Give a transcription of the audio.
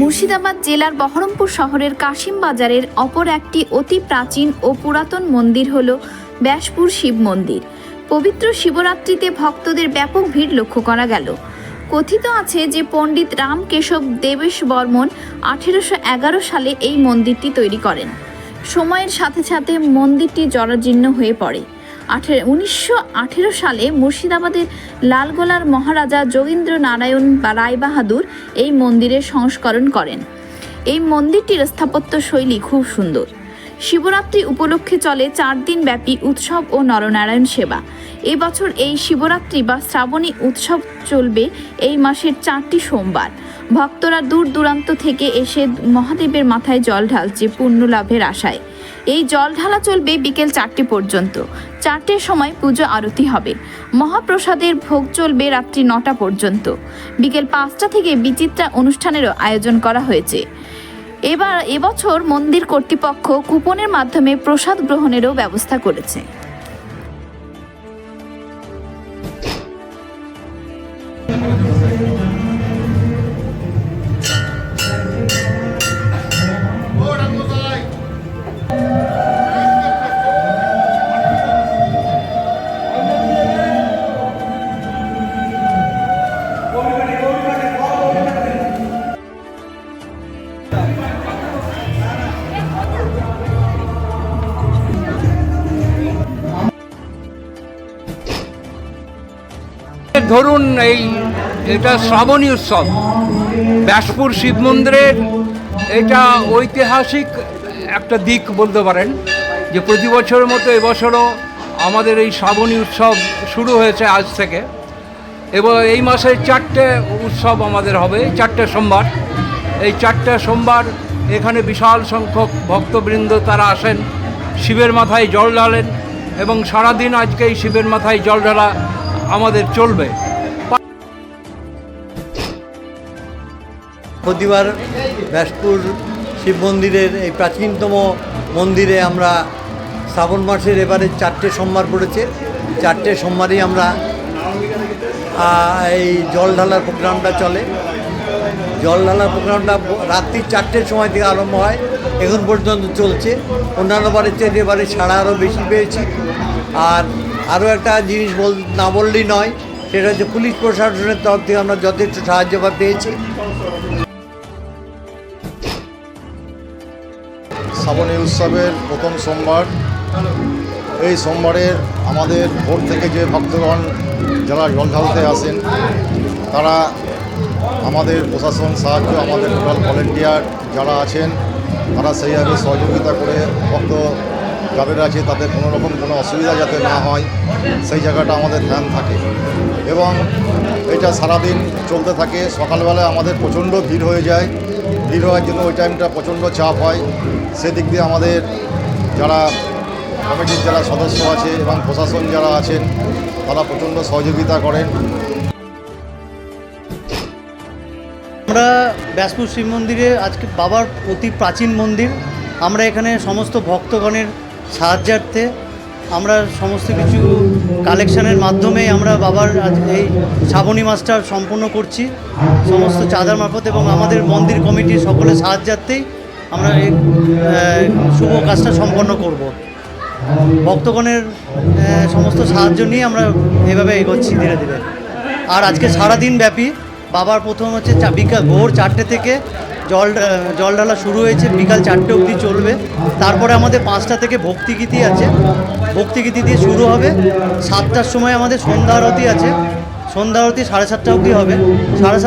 মুর্শিদাবাদ জেলার বহরমপুর শহরের কাশিম বাজারের অপর একটি অতি প্রাচীন ও পুরাতন মন্দির হল ব্যাসপুর শিব মন্দির। পবিত্র শিবরাত্রিতে ভক্তদের ব্যাপক ভিড় লক্ষ্য করা গেল। কথিত আছে যে পণ্ডিত রাম কেশব দেবেশ বর্মন আঠেরোশো এগারো সালে এই মন্দিরটি তৈরি করেন। সময়ের সাথে সাথে মন্দিরটি জরাজীর্ণ হয়ে পড়ে। আঠেরো, উনিশশো আঠেরো সালে মুর্শিদাবাদের লালগোলার মহারাজা যোগীন্দ্র নারায়ণ বা রায়বাহাদুর এই মন্দিরের সংস্করণ করেন। এই মন্দিরটির স্থাপত্য শৈলী খুব সুন্দর। শিবরাত্রি উপলক্ষে চলে চার দিন ব্যাপী উৎসব ও নরনারায়ণ সেবা। এবছর এই শিবরাত্রি বা শ্রাবণী উৎসব চলবে এই মাসের চারটি সোমবার। ভক্তরা দূর দূরান্ত থেকে এসে মহাদেবের মাথায় জল ঢালছে পুণ্য লাভের আশায়। এই জল ঢালা চলবে বিকেল চারটে পর্যন্ত। চারটের সময় পুজো আরতি হবে। মহাপ্রসাদের ভোগ চলবে রাত্রি নটা পর্যন্ত। বিকেল পাঁচটা থেকে বিচিত্রা অনুষ্ঠানেরও আয়োজন করা হয়েছে। এবার এবছর মন্দির কর্তৃপক্ষ কুপনের মাধ্যমে প্রসাদ গ্রহণেরও ব্যবস্থা করেছে। ধরুন এই এটা শ্রাবণী উৎসব। ব্যাসপুর শিব মন্দিরের এটা ঐতিহাসিক একটা দিক বলতে পারেন, যে প্রতি বছরের মতো এবছরও আমাদের এই শ্রাবণী উৎসব শুরু হয়েছে আজ থেকে। এবং এই মাসে চারটে উৎসব আমাদের হবে চারটে সোমবার। এই চারটে সোমবার এখানে বিশাল সংখ্যক ভক্তবৃন্দ তারা আসেন, শিবের মাথায় জল ঢালেন এবং সারাদিন আজকে এই শিবের মাথায় জল ঢালা আমাদের চলবে। প্রতিবার ব্যাসপুর শিব মন্দিরের এই প্রাচীনতম মন্দিরে আমরা শ্রাবণ মাসের এবারে চারটে সোমবার পড়েছে। চারটে সোমবারই আমরা এই জল ঢালার প্রোগ্রামটা চলে। জল ঢালার প্রোগ্রামটা রাত্রি চারটের সময় থেকে আরম্ভ হয়, এখন পর্যন্ত চলছে। অন্যান্য বারের চেয়ে এবারে ছাড়া আরও বেশি পেয়েছি। আর আরও একটা জিনিস বল, না বললেই নয়, সেটা হচ্ছে পুলিশ প্রশাসনের তরফ থেকে আমরা যথেষ্ট সাহায্য পেয়েছি। শ্রাবণী উৎসবের প্রথম সোমবার। এই সোমবারের আমাদের ভোর থেকে যে ভক্তগণ যারা জল আসেন, তারা আমাদের প্রশাসন সাহায্য, আমাদের টোটাল ভলেন্টিয়ার যারা আছেন, তারা সেইভাবে সহযোগিতা করে ভক্ত যাদের আছে তাদের কোনো রকম কোনো অসুবিধা যাতে না হয়, সেই জায়গাটা আমাদের ধ্যান থাকে। এবং এটা সারাদিন চলতে থাকে। সকালবেলায় আমাদের প্রচণ্ড ভিড় হয়ে যায়। ভিড় হওয়ার জন্য ওই টাইমটা প্রচণ্ড চাপ হয়। সেদিক দিয়ে আমাদের যারা কমিটির যারা সদস্য আছে এবং প্রশাসন যারা আছেন, তারা প্রচণ্ড সহযোগিতা করেন। আমরা ব্যাসপুর শিব মন্দিরে আজকে বাবার অতি প্রাচীন মন্দির। আমরা এখানে সমস্ত ভক্তগণের সাহায্যার্থে আমরা সমস্ত কিছু কালেকশনের মাধ্যমে আমরা বাবার এই শ্রাবণী মাসটা সম্পূর্ণ করছি। সমস্ত চাঁদার মারফত এবং আমাদের মন্দির কমিটির সকলের সাহায্যার্থেই আমরা এই শুভ কাজটা সম্পন্ন করব। ভক্তগণের সমস্ত সাহায্য নিয়ে আমরা এভাবে এগোচ্ছি ধীরে ধীরে। আর আজকে সারাদিন ব্যাপী বাবার প্রথম হচ্ছে বিকাল ভোর চারটে থেকে জল জল ঢালা শুরু হয়েছে, বিকাল চারটে অবধি চলবে। তারপরে আমাদের পাঁচটা থেকে ভক্তিগীতি আছে। ভক্তিগীতি দিয়ে শুরু হবে। সাতটার সময় আমাদের সন্ধ্যা আরতি আছে। সন্ধ্যা আরতি সাড়ে সাতটা অবধি হবে। সাড়ে